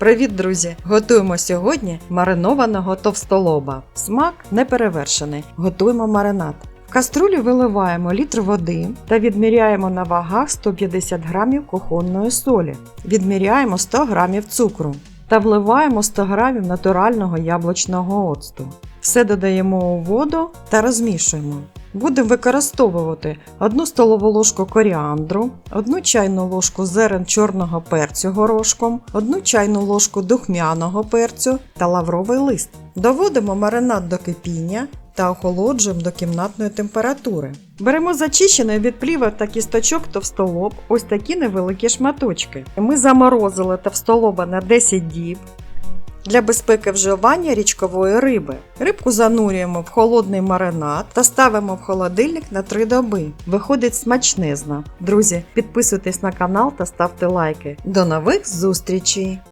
Привіт, друзі! Готуємо сьогодні маринованого товстолоба. Смак неперевершений. Готуємо маринад. В каструлю виливаємо літр води та відміряємо на вагах 150 грамів кухонної солі. Відміряємо 100 грамів цукру та вливаємо 100 грамів натурального яблучного оцту. Все додаємо у воду та розмішуємо. Будемо використовувати 1 столову ложку коріандру, 1 чайну ложку зерен чорного перцю горошком, 1 чайну ложку духмяного перцю та лавровий лист. Доводимо маринад до кипіння та охолоджуємо до кімнатної температури. Беремо зачищений від плівок та кісточок товстолоб, ось такі невеликі шматочки. Ми заморозили товстолоба на 10 діб. Для безпеки вживання річкової риби. Рибку занурюємо в холодний маринад та ставимо в холодильник на 3 доби. Виходить смачнезно. Друзі, підписуйтесь на канал та ставте лайки. До нових зустрічей!